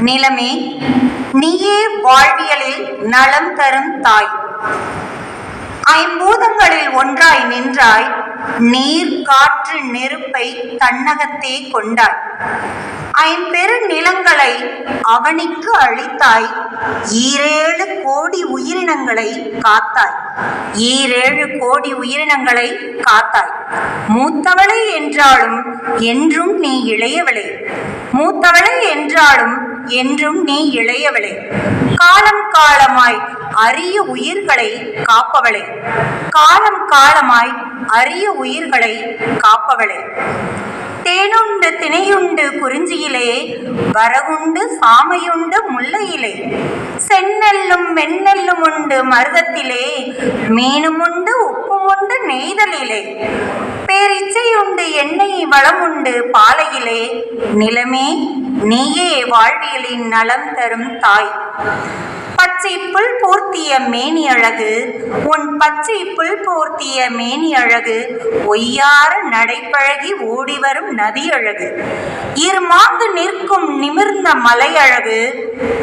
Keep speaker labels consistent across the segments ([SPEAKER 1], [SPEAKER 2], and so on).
[SPEAKER 1] நிலமே. நீயே வாழ்வியலில் நலம் தரும் தாய். ஐம்பூதங்களில் ஒன்றாய் நின்றாய் நீர் காற்று நெருப்பை தன்னகத்தே கொண்டாய். ஐம்பெரு நிலங்களை அவனுக்கு அளித்தாய் ஈரேழு கோடி உயிரினங்களை காத்தாய். ஈரேழு கோடி உயிரினங்களை காத்தாய். மூத்தவளை என்றாலும் என்றும் நீ இளையவளே. மூத்தவளை என்றாலும் என்றும் நீ இளையவளே. காலம் காலமாய் அரிய உயிர்களை காப்பவளே. காலம் காலமாய் அரிய உயிர்களை காப்பவளே. தேனுண்டு திணையுண்டு குறிஞ்சியிலே வரகுண்டு சாமையுண்டு முல்லையிலே. செந்நெல்லும் மென்னெல்லும் உண்டு மருதத்திலே. மீனும் உண்டு உப்பும் உண்டு நெய்தலிலே. பேரிச்சை உண்டு எண்ணெய் வளம் உண்டு பாலையிலே. நிலமே நீயே வாழ்வியலின் நலம் தரும் தாய். பச்சை புல் போர்த்திய மேனி அழகு உன் பச்சை புல் போர்த்திய மேனி அழகு ஒய்யார நடைப்பழகி ஓடி வரும் நதி அழகு இருமாந்து நிற்கும் நிமிர்ந்த மலை அழகு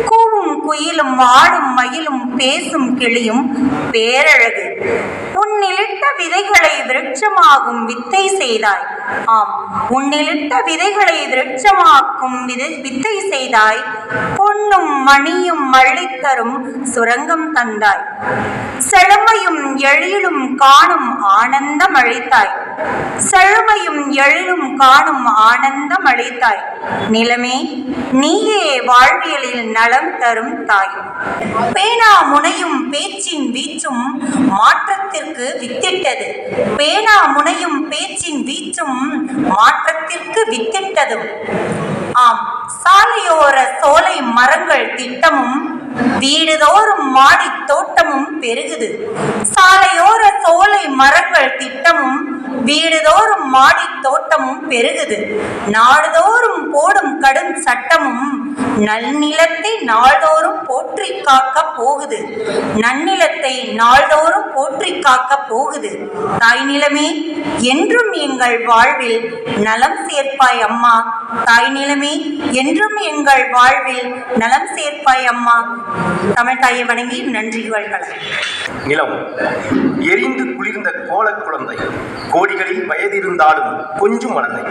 [SPEAKER 1] கூவும் குயிலும் ஆடும் மயிலும் பேசும் கிளியும் பேரழகு. உன்னில் உன்னிலிட்ட விதைகளை விருட்சமாகும் வித்தை செய்தாய். ஆம் உன்னிலிட்ட விதைகளை விருட்சமாக்கும் விதை வித்தை செய்தாய். பொன்னும் மணியும் மள்ளித்தரும் சுரங்கம் தந்தாய். செழுமையும் எழிலும் காணும் ஆனந்தம் அளித்தாய். செழுமையும் எழிலும் காணும் ஆனந்தம் அளித்தாய். நிலமே நீயே வாழ்வியலில் நலம் தரும் தாய் பேனா முனையும் பேச்சின் வீச்சும் மாற்றத்திற்கு வித்திட்டது. பேனா முனையும் பேச்சின் வீச்சும் மாற்றத்திற்கு வித்திட்டதும். ஆம் சாலையோர சோலை மரங்கள் திட்டமும் வீடுதோறும் மாடித் தோட்டமும் பெருகுது. சாலையோர சோலை மரங்கள் திட்டமும் வீடுதோறும் மாடித் தோட்டமும் பெருகுது. நாடுதோறும் போடும் கடும் சட்டமும் நல்நிலத்தை நாள்தோறும் போற்றி காக்க போகுது. நன்னிலத்தை நாள்தோறும் போற்றி காக்க போகுது. தாய் நிலமே என்றும் எங்கள் வாழ்வில் நலம் சேர்ப்பாய் அம்மா. தாய் நிலமே என்றும் எங்கள் வாழ்வில் நலம் சேர்ப்பாய் அம்மா. தமிழ் தாயை வணங்கி நன்றி வாழ்களை
[SPEAKER 2] நிலம். எரிந்து குளிர்ந்த கோலக் குழந்தை. கோடிகளில் வயதிருந்தாலும் கொஞ்சம் மனதை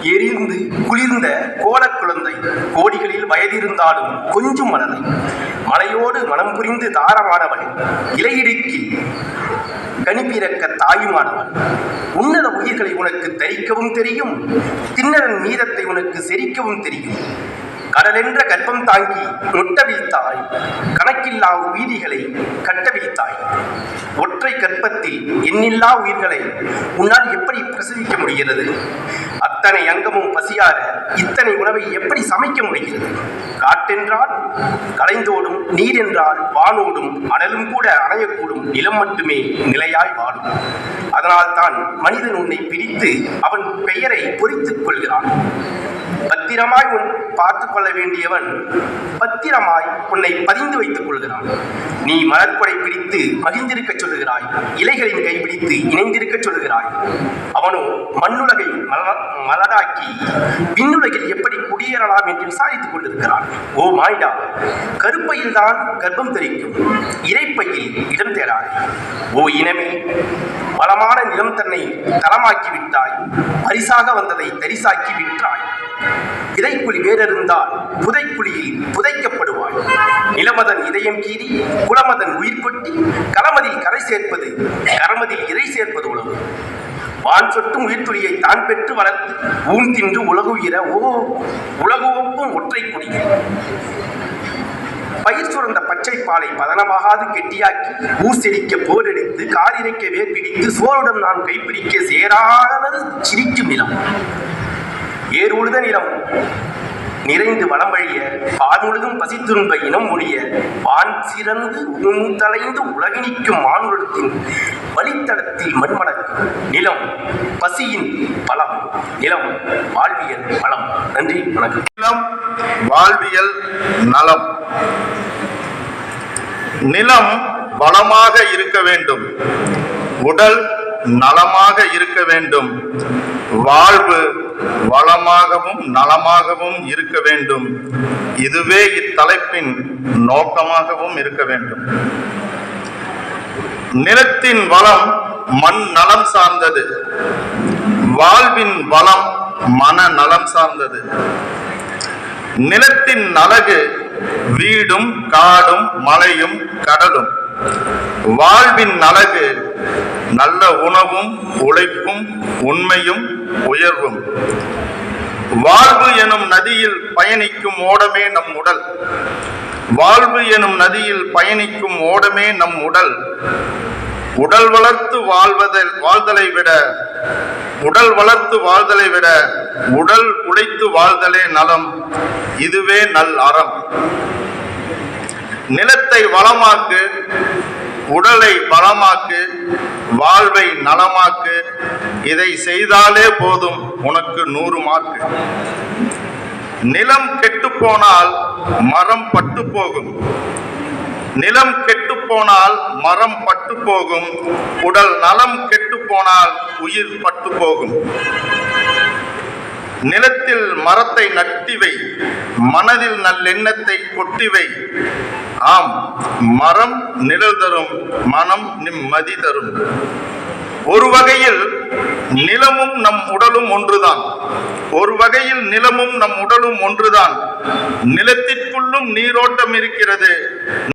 [SPEAKER 2] எரிந்து குளிர்ந்த கோலக் குழந்தை. கோடிகளில் வயதிருந்தாலும் கொஞ்சம் மனதை மலையோடு மனம் புரிந்து தாரமானவள். இலையிடுக்கி கணிப்பிறக்க தாயுமானவள். உன்னத உயிர்களை உனக்கு தரிக்கவும் தெரியும். திண்ணறன் மீதத்தை உனக்கு செரிக்கவும் தெரியும். கடலென்ற கற்பம் தாங்கி நொட்டவிழ்த்தாய் கணக்கில்லா உயிரிகளை கட்டவிழ்த்தாய் ஒற்றை கற்பத்தில் எண்ணில்லா உயிர்களை உன்னால் எப்படி பிரசவிக்க முடிகிறது? அத்தனை அங்கமும் பசியார இத்தனை உணவை எப்படி சமைக்க முடிகிறது? காட்டென்றால் கலைந்தோடும் நீர் என்றால் வானோடும் அடலும் கூட அணையக்கூடும் நிலம் மட்டுமே நிலையாய் வாழும். அதனால்தான் மனிதன் உன்னை பிரித்து அவன் பெயரை பொறித்துக் கொள்கிறான். பத்திரமாய் உன் பார்த்து கொள்ள வேண்டியவன் பத்திரமாய் உன்னை பதிந்து வைத்துக் கொள்கிறான். நீ மலர்கொடை பிடித்து மகிழ்ந்திருக்க சொல்லுகிறாய். இலைகளின் கைபிடித்து இணைந்திருக்க சொல்லுகிறாய். அவனோ மண்ணுலகை மலராக்கி விண்ணுலகில் எப்படி குடியேறலாம் என்று விசாரித்துக் கொண்டிருக்கிறான். ஓ மாய்டா கருப்பையில் தான் கர்ப்பம் தெரிக்கும். இறைப்பையில் இடம் தேடாதே. ஓ இனமே வளமான நிலம் தன்னை தளமாக்கி விட்டாய் பரிசாக வந்ததை தரிசாக்கி விற்றாய். இதைக்குழி வேறறிந்தால் புதைக்குழியில் புதைக்கப்படுவாய். நிலமதன் இதயம் கீறி குலமதன் உயிர் கொட்டி களமதில் கரை சேர்ப்பது கரமதில் இறை சேர்ப்பது உழவு வான் சொட்டும் உயிர்த்துளியை தான் பெற்று வளர்த்து ஊன் தின்று உலகுயிர ஓ உலகு ஒப்பும் ஒற்றை குடி பயிர் சுரந்த பச்சை பாலை பதனமாகாது கெட்டியாக்கி ஊர் போரெடுத்து போரடித்து காரிரைக்க வேர்பிடித்து சோருடன் நான் கைப்பிடிக்க சேராதது சிரிக்கும் நிலம். ஏறுழுத நிலம். நிறைந்து வளம் வழிய பால் முழுதும் பசித்துன்ப இனம் ஒழிய வான் சிறந்து உந்தலைந்து உலகினிக்கும் மானுடத்தின் வழித்தடத்தில் மண்மணக்கு நிலம் பசியின் பலம் நிலம் வாழ்வியல் வளம் நன்றி வணக்கம்.
[SPEAKER 3] நிலம் வாழ்வியல் நலம். நிலம் வளமாக இருக்க வேண்டும். உடல் நலமாக இருக்க வேண்டும். வாழ்வு வளமாகவும் நலமாகவும் இருக்க வேண்டும். இதுவே இத்தலைப்பின் நோக்கமாகவும் இருக்க வேண்டும். நிலத்தின் வளம் மண் நலம் சார்ந்தது. வாழ்வின் வளம் மன நலம் சார்ந்தது. நிலத்தின் அழகு வீடும் காடும் மலையும் கடலும். வாழ்வின் அழகு நல்ல உணவும் உழைப்பும் உண்மையும் உயர்வும். வாழ்வு எனும் நதியில் பயணிக்கும் ஓடமே நம் உடல். வாழ்வு எனும் நதியில் பயணிக்கும் ஓடமே நம் உடல். உடல் வளர்த்து வாழ்வதை வாழ்தலை விட உடல் வளர்த்து வாழ்தலை விட உடல் உழைத்து வாழ்தலே நலம். இதுவே நல் அறம். நிலத்தை வளமாக்கு உடலை பலமாக்கு வாழ்வை நலமாக்கு இதை செய்தாலே போதும் உனக்கு நூறு மார்க் நிலம் கெட்டுப்போனால் மரம் பட்டு போகும். நிலம் கெட்டுப் போனால் மரம் பட்டு போகும். உடல் நலம் கெட்டுப் போனால் உயிர் பட்டு போகும். நிலத்தில் மரத்தை நட்டிவை மனதில் நல்லெண்ணத்தை கொட்டிவை ஆம் மரம் நிழல் தரும் மனம் நிம்மதி தரும். ஒரு வகையில் நிலமும் நம் உடலும் ஒன்றுதான். ஒரு வகையில் நிலமும் நம் உடலும் ஒன்றுதான். நிலத்திற்குள்ளும் நீரோட்டம் இருக்கிறது.